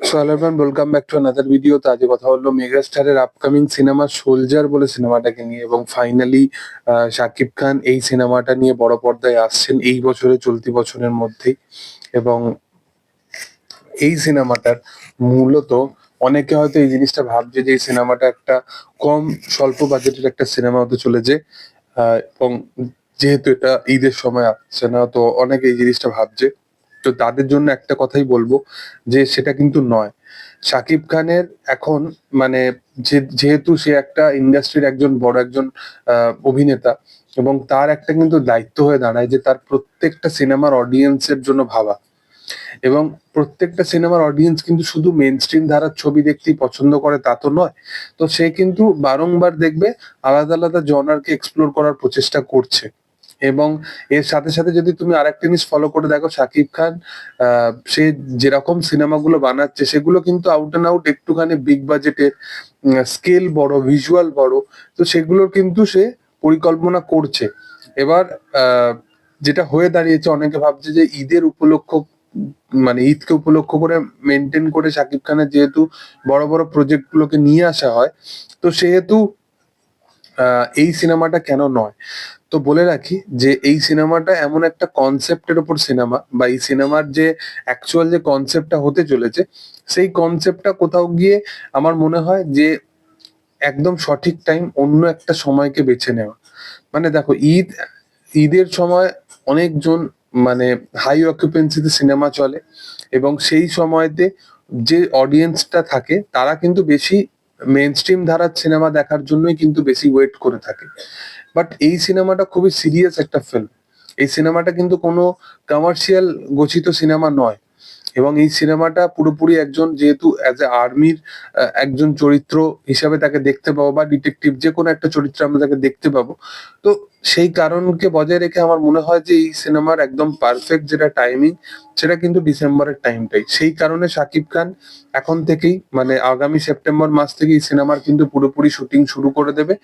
So video তো কথা cinema soldier বলে সিনেমাটাকে নিয়ে এবং ফাইনালি শাকিব খান এই সিনেমাটা নিয়ে বড় পর্দায় আসছেন এই বছরে চলতি বছরের মধ্যেই এবং এই সিনেমাটার মূলত অনেকে হয়তো এই জিনিসটা ভাবছে যে এই সিনেমাটা একটা কম স্বল্প বাজেটের একটা সিনেমা হতে চলেছে। এবং যেহেতু এটা ঈদের সময় আসছে না, তো অনেকে এই জিনিসটা ভাবছে। তো তাদের জন্য একটা কথাই বলব যে সেটা কিন্তু নয়। শাকিব খানের এখন মানে যেহেতু সে একটা ইন্ডাস্ট্রির একজন বড় একজন অভিনেতা এবং তার একটা কিন্তু দায়িত্ব হয়ে দাঁড়ায় যে তার প্রত্যেকটা সিনেমার অডিয়েন্সের জন্য ভাবা। এবং প্রত্যেকটা সিনেমার অডিয়েন্স কিন্তু শুধু মেন স্ট্রিম ধারার ছবি দেখতেই পছন্দ করে, তা তো নয়। তো সে কিন্তু বারংবার দেখবে, আলাদা আলাদা জনারকে এক্সপ্লোর করার প্রচেষ্টা করছে। এবং এর সাথে সাথে যদি তুমি আরেকটা জিনিস ফলো করে দেখো শাকিব খান সে যেরকম সিনেমাগুলো বানাচ্ছে, সেগুলো কিন্তু আউট অ্যান্ড আউট একটুখানি বিগ বাজেটের স্কেল বড় ভিজুয়াল বড়, তো সেগুলোর কিন্তু সে পরিকল্পনা করছে। এবার যেটা হয়ে দাঁড়িয়েছে, অনেকে ভাবছে যে ঈদের উপলক্ষ মানে ঈদকে উপলক্ষ করে মেনটেন করে শাকিব খানের যেহেতু বড় বড় প্রজেক্ট গুলোকে নিয়ে আসা হয়, তো সেহেতু এই সিনেমাটা কেন নয়? তো বলে রাখি যে এই সিনেমাটা এমন একটা কনসেপ্টের ওপর সিনেমা বা এই সিনেমার যে অ্যাকচুয়াল যে কনসেপ্টটা হতে চলেছে, সেই কনসেপ্টটা কোথাও গিয়ে আমার মনে হয় যে একদম সঠিক টাইম অন্য একটা সময়কে বেছে নেওয়া। মানে দেখো, ঈদ, ঈদের সময় অনেকজন মানে হাই অকুপেন্সিতে সিনেমা চলে এবং সেই সময়তে যে অডিয়েন্সটা থাকে, তারা কিন্তু বেশি মেন স্ট্রিম ধারার সিনেমা দেখার জন্যই কিন্তু বেশি ওয়েট করে থাকে। বাট এই সিনেমাটা খুবই সিরিয়াস একটা ফিল্ম এই সিনেমাটা কিন্তু কোনো কমার্শিয়াল গচিত সিনেমা নয়। এবং এই সিনেমাটা পুরোপুরি একজন যেহেতু অ্যাজ এ আর্মির একজন চরিত্র হিসাবে তাকে দেখতে পাবো বা ডিটেকটিভ যে কোনো একটা চরিত্র আমরা তাকে দেখতে পাবো। তো সেই কারণকে বজায় রেখে আমার মনে হয় যে এই সিনেমার একদম পারফেক্ট যেটা টাইমিং সেটা কিন্তু ডিসেম্বরের টাইমটাই সেই কারণে শাকিব খান এখন থেকেই মানে আগামী সেপ্টেম্বর মাস থেকে এই সিনেমার কিন্তু পুরোপুরি শুটিং শুরু করে দেবে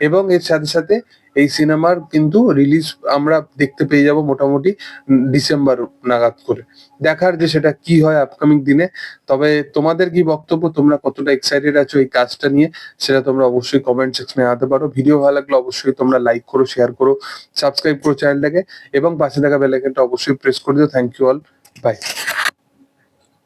এবং এর সাথে সাথে এই সিনেমার কিন্তু রিলিজ আমরা দেখতে পেয়ে যাব মোটামুটি ডিসেম্বর নাগাদ করে। দেখার যে সেটা কি হয় আপকামিং দিনে, তবে তোমাদের কি বক্তব্য? তোমরা কতটা এক্সাইটেড আছো এই কাজটা নিয়ে, সেটা তোমরা অবশ্যই কমেন্ট সেকশনে আনতে পারো। ভিডিও ভালো লাগলে অবশ্যই তোমরা লাইক করো শেয়ার করো সাবস্ক্রাইব করো চ্যানেলটাকে এবং পাশে থাকা বেল আইকনটা অবশ্যই প্রেস করে দিও। Thank you all by